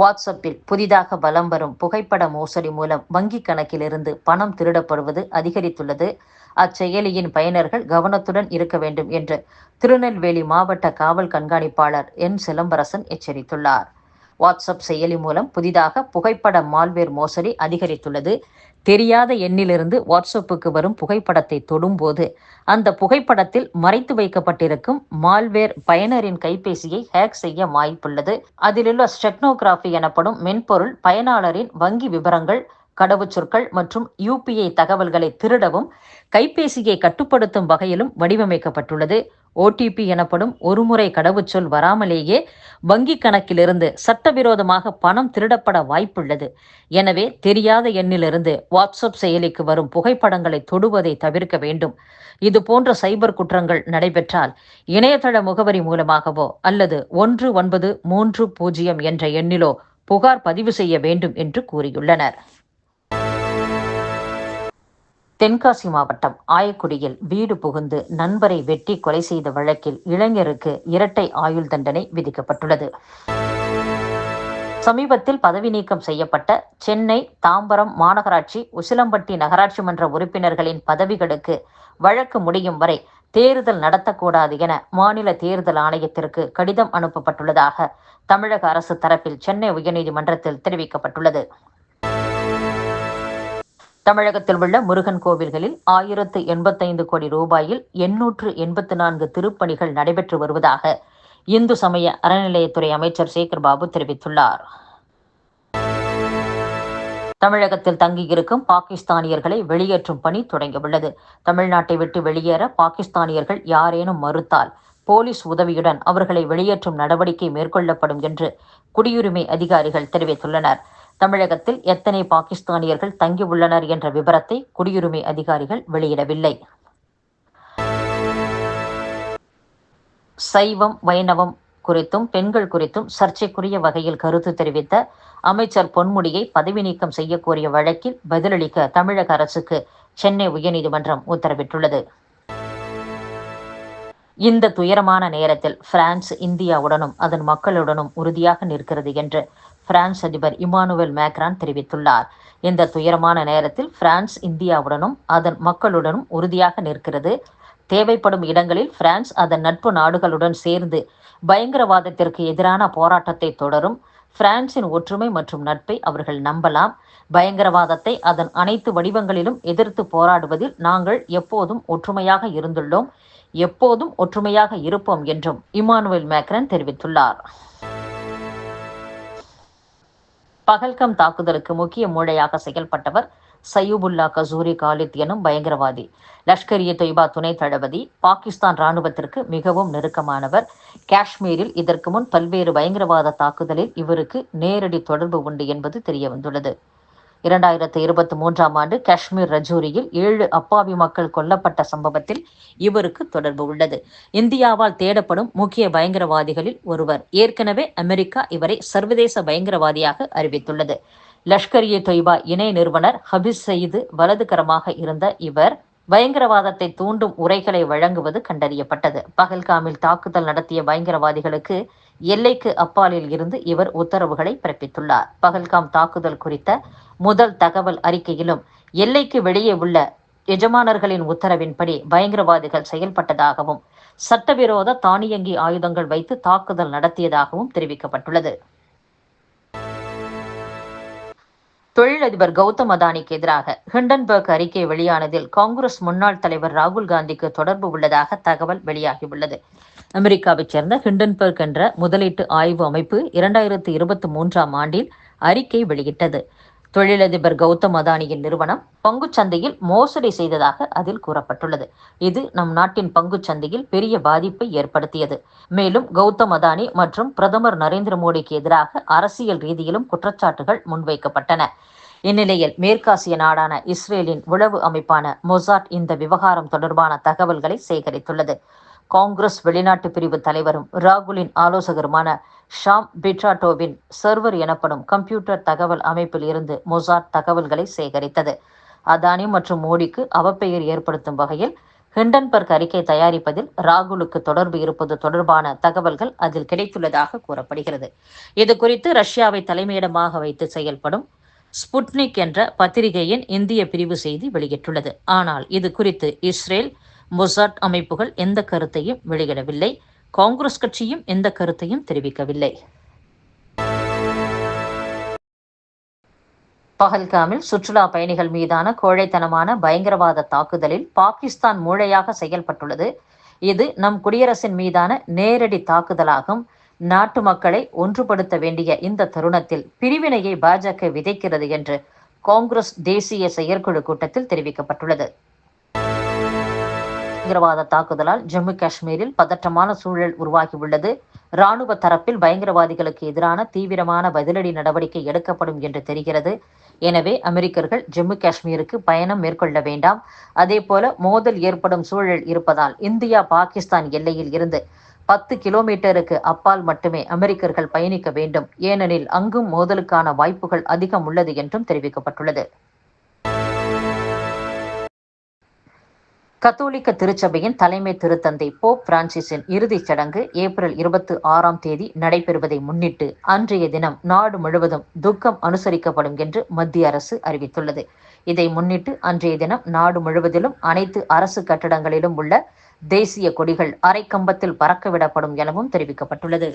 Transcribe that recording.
வாட்ஸ்அப்பில் புதிதாக பலம் வரும் புகைப்பட மோசடி மூலம் வங்கிக் கணக்கிலிருந்து பணம் திருடப்படுவது அதிகரித்துள்ளது. அச்செயலியின் பயனர்கள் கவனத்துடன் இருக்க வேண்டும் என்று திருநெல்வேலி மாவட்ட காவல் கண்காணிப்பாளர் என். சிலம்பரசன் எச்சரித்துள்ளார். வாட்ஸ்அப் செயலி மூலம் புதிதாக புகைப்பட மால்வேர் மோசடி அதிகரித்துள்ளது. தெரியாத எண்ணிலிருந்து வாட்ஸ்அப்புக்கு வரும் புகைப்படத்தை தொடும்போது அந்த புகைப்படத்தில் மறைத்து வைக்கப்பட்டிருக்கும் மால்வேர் பயனரின் கைபேசியை ஹேக் செய்ய வாய்ப்புள்ளது. அதிலுள்ள ஸ்டெக்னோகிராஃபி எனப்படும் மென்பொருள் பயனாளரின் வங்கி விவரங்கள் கடவுச்சொற்கள் மற்றும் யூபிஐ தகவல்களை திருடவும் கைபேசியை கட்டுப்படுத்தும் வகையிலும் வடிவமைக்கப்பட்டுள்ளது. ஓடிபி எனப்படும் ஒருமுறை கடவுச்சொல் வராமலேயே வங்கி கணக்கிலிருந்து சட்டவிரோதமாக பணம் திருடப்பட வாய்ப்புள்ளது. எனவே தெரியாத எண்ணிலிருந்து வாட்ஸ்அப் செயலிக்கு வரும் புகைப்படங்களை தொடுவதை தவிர்க்க வேண்டும். இது போன்ற சைபர் குற்றங்கள் நடைபெற்றால் இணையதள முகவரி மூலமாகவோ அல்லது ஒன்று ஒன்பது மூன்று பூஜ்ஜியம் என்ற எண்ணிலோ புகார் பதிவு செய்ய வேண்டும் என்று கூறியுள்ளனர். தென்காசி மாவட்டம் ஆயக்குடியில் வீடு புகுந்து நண்பரை வெட்டி கொலை செய்த வழக்கில் இளைஞருக்கு இரட்டை ஆயுள் தண்டனை விதிக்கப்பட்டுள்ளது. சமீபத்தில் பதவி நீக்கம் செய்யப்பட்ட சென்னை தாம்பரம் மாநகராட்சி உசிலம்பட்டி நகராட்சி மன்ற உறுப்பினர்களின் பதவிகளுக்கு வழக்கு முடியும் வரை தேர்தல் நடத்தக்கூடாது என மாநில தேர்தல் ஆணையத்திற்கு கடிதம் அனுப்பப்பட்டுள்ளதாக தமிழக அரசு தரப்பில் சென்னை உயர்நீதிமன்றத்தில் தெரிவிக்கப்பட்டுள்ளது. தமிழகத்தில் உள்ள முருகன் கோவில்களில் ஆயிரத்து எண்பத்தைந்து கோடி ரூபாயில் எண்ணூற்று எண்பத்து நான்கு திருப்பணிகள் நடைபெற்று வருவதாக இந்து சமய அறநிலையத்துறை அமைச்சர் சேகர் பாபு தெரிவித்துள்ளார். தமிழகத்தில் தங்கியிருக்கும் பாகிஸ்தானியர்களை வெளியேற்றும் பணி தொடங்கியுள்ளது. தமிழ்நாட்டை விட்டு வெளியேற பாகிஸ்தானியர்கள் யாரேனும் மறுத்தால் போலீஸ் உதவியுடன் அவர்களை வெளியேற்றும் நடவடிக்கை மேற்கொள்ளப்படும் என்று குடியுரிமை அதிகாரிகள் தெரிவித்துள்ளனர். தமிழகத்தில் எத்தனை பாகிஸ்தானியர்கள் தங்கியுள்ளனர் என்ற விவரத்தை குடியுரிமை அதிகாரிகள் வெளியிடவில்லை. சைவம் வைணவம் குறித்தும் பெண்கள் குறித்தும் சர்ச்சைக்குரிய வகையில் கருத்து தெரிவித்த அமைச்சர் பொன்முடியை பதவி நீக்கம் செய்யக்கோரிய வழக்கில் பதிலளிக்க தமிழக அரசுக்கு சென்னை உயர்நீதிமன்றம் உத்தரவிட்டுள்ளது. இந்த துயரமான நேரத்தில் பிரான்ஸ் இந்தியாவுடனும் அதன் மக்களுடனும் உறுதியாக நிற்கிறது என்று பிரான்ஸ் அதிபர் இமானுவேல் மேக்ரான் தெரிவித்துள்ளார். இந்த துயரமான நேரத்தில் பிரான்ஸ் இந்தியாவுடனும் அதன் மக்களுடனும் உறுதியாக நிற்கிறது. தேவைப்படும் இடங்களில் பிரான்ஸ் அதன் நட்பு நாடுகளுடன் சேர்ந்து பயங்கரவாதத்திற்கு எதிரான போராட்டத்தை தொடரும். பிரான்சின் ஒற்றுமை மற்றும் நட்பை அவர்கள் நம்பலாம். பயங்கரவாதத்தை அதன் அனைத்து வடிவங்களிலும் எதிர்த்து போராடுவதில் நாங்கள் எப்போதும் ஒற்றுமையாக இருந்துள்ளோம். எப்போதும் ஒற்றுமையாக இருப்போம் என்றும் இமானுவேல் மேக்ரன் தெரிவித்துள்ளார். பகல்கம் தாக்குதலுக்கு முக்கிய மூளையாக செயல்பட்டவர் சயூபுல்லா கசூரி காலித் எனும் பயங்கரவாதி. லஷ்கர் இ தொய்பா துணை தளபதி பாகிஸ்தான் ராணுவத்திற்கு மிகவும் நெருக்கமானவர். காஷ்மீரில் இதற்கு முன் பல்வேறு பயங்கரவாத தாக்குதலில் இவருக்கு நேரடி தொடர்பு உண்டு என்பது தெரியவந்துள்ளது. இரண்டாயிரத்து இருபத்தி மூன்றாம் ஆண்டு காஷ்மீர் ரஜோரியில் ஏழு அப்பாவி மக்கள் கொல்லப்பட்ட சம்பவத்தில் இவருக்கு தொடர்பு உள்ளது. இந்தியாவால் தேடப்படும் முக்கிய பயங்கரவாதிகளில் ஒருவர். ஏற்கனவே அமெரிக்கா இவரை சர்வதேச பயங்கரவாதியாக அறிவித்துள்ளது. லஷ்கர் இ தொய்பா இணை நிறுவனர் ஹபீஸ் சயீது வலதுகரமாக இருந்த இவர் பயங்கரவாதத்தை தூண்டும் உரைகளை வழங்குவது கண்டறியப்பட்டது. பகல்காமில் தாக்குதல் நடத்திய பயங்கரவாதிகளுக்கு எல்லைக்கு அப்பாலில் இருந்து இவர் உத்தரவுகளை பிறப்பித்துள்ளார். பகல்காம் தாக்குதல் குறித்த முதல் தகவல் அறிக்கையிலும் எல்லைக்கு வெளியே உள்ள எஜமானர்களின் உத்தரவின்படி பயங்கரவாதிகள் செயல்பட்டதாகவும் சட்டவிரோத தானியங்கி ஆயுதங்கள் வைத்து தாக்குதல் நடத்தியதாகவும் தெரிவிக்கப்பட்டுள்ளது. தொழிலதிபர் கௌதம் அதானிக்கு எதிராக ஹிண்டன்பர்க் அறிக்கை வெளியானதில் காங்கிரஸ் முன்னாள் தலைவர் ராகுல் காந்திக்கு தொடர்பு உள்ளதாக தகவல் வெளியாகியுள்ளது. அமெரிக்காவைச் சேர்ந்த ஹிண்டன்பர்க் என்ற முதலீட்டு ஆய்வு அமைப்பு இரண்டாயிரத்தி இருபத்தி மூன்றாம் ஆண்டில் அறிக்கை வெளியிட்டது. தொழிலதிபர் கௌதம் அதானியின் நிறுவனம் பங்குச்சந்தையில் மோசடி செய்ததாக அதில் கூறப்பட்டுள்ளது. இது நம் நாட்டின் பங்குச்சந்தையில் பெரிய பாதிப்பை ஏற்படுத்தியது. மேலும் கௌதம் அதானி மற்றும் பிரதமர் நரேந்திர மோடிக்கு எதிராக அரசியல் ரீதியிலும் குற்றச்சாட்டுகள் முன்வைக்கப்பட்டன. இந்நிலையில் மேற்காசிய நாடான இஸ்ரேலின் உளவு அமைப்பான மொசாட் இந்த விவகாரம் தொடர்பான தகவல்களை சேகரித்துள்ளது. காங்கிரஸ் வெளிநாட்டு பிரிவு தலைவரும் ராகுலின் ஆலோசகருமான ஷாம் பிட்ராட்டோவின் சர்வர் எனப்படும் கம்ப்யூட்டர் தகவல் அமைப்பில் இருந்து மொசாட் தகவல்களை சேகரித்தது. அதானி மற்றும் மோடிக்கு அவப்பெயர் ஏற்படுத்தும் வகையில் ஹிண்டன்பர்க் அறிக்கை தயாரிப்பதில் ராகுலுக்கு தொடர்பு இருப்பது தொடர்பான தகவல்கள் அதில் கிடைத்துள்ளதாக கூறப்படுகிறது. இது குறித்து ரஷ்யாவை தலைமையிடமாக வைத்து செயல்படும் ஸ்புட்னிக் என்ற பத்திரிகையின் இந்திய பிரிவு செய்தி வெளியிட்டுள்ளது. ஆனால் இது குறித்து இஸ்ரேல் மொசாட் அமைப்புகள் எந்த கருத்தையும் வெளியிடவில்லை. காங்கிரஸ் கட்சியும் எந்த கருத்தையும் தெரிவிக்கவில்லை. பஹல்காமில் சுற்றுலா பயணிகள் மீதான கோழைத்தனமான பயங்கரவாத தாக்குதலில் பாகிஸ்தான் மூளையாக செயல்பட்டுள்ளது. இது நம் குடியரசின் மீதான நேரடி தாக்குதலாகும். நாட்டு மக்களை ஒன்றுபடுத்த வேண்டிய இந்த தருணத்தில் பிரிவினையை பாஜக விதைக்கிறது என்று காங்கிரஸ் தேசிய செயற்குழு கூட்டத்தில் தெரிவிக்கப்பட்டுள்ளது. பயங்கரவாத தாக்குதலால் ஜம்மு காஷ்மீரில் பதற்றமான சூழல் உருவாகியுள்ளது. ராணுவ தரப்பில் பயங்கரவாதிகளுக்கு எதிரான தீவிரமான பதிலடி நடவடிக்கை எடுக்கப்படும் என்று தெரிகிறது. எனவே அமெரிக்கர்கள் ஜம்மு காஷ்மீருக்கு பயணம் மேற்கொள்ள வேண்டாம். அதேபோல மோதல் ஏற்படும் சூழல் இருப்பதால் இந்தியா பாகிஸ்தான் எல்லையில் இருந்து பத்து கிலோமீட்டருக்கு அப்பால் மட்டுமே அமெரிக்கர்கள் பயணிக்க வேண்டும். ஏனெனில் அங்கும் மோதலுக்கான வாய்ப்புகள் அதிகம் உள்ளது என்றும் தெரிவிக்கப்பட்டுள்ளது. கத்தோலிக்க திருச்சபையின் தலைமை திருத்தந்தை போப் பிரான்சிஸின் இறுதிச் சடங்கு ஏப்ரல் இருபத்தி ஆறாம் தேதி நடைபெறுவதை முன்னிட்டு அன்றைய தினம் நாடு முழுவதும் துக்கம் அனுசரிக்கப்படும் என்று மத்திய அரசு அறிவித்துள்ளது. இதை முன்னிட்டு அன்றைய தினம் நாடு முழுவதிலும் அனைத்து அரசு கட்டடங்களிலும் உள்ள தேசிய கொடிகள் அரைக்கம்பத்தில் பறக்கவிடப்படும் எனவும் தெரிவிக்கப்பட்டுள்ளது.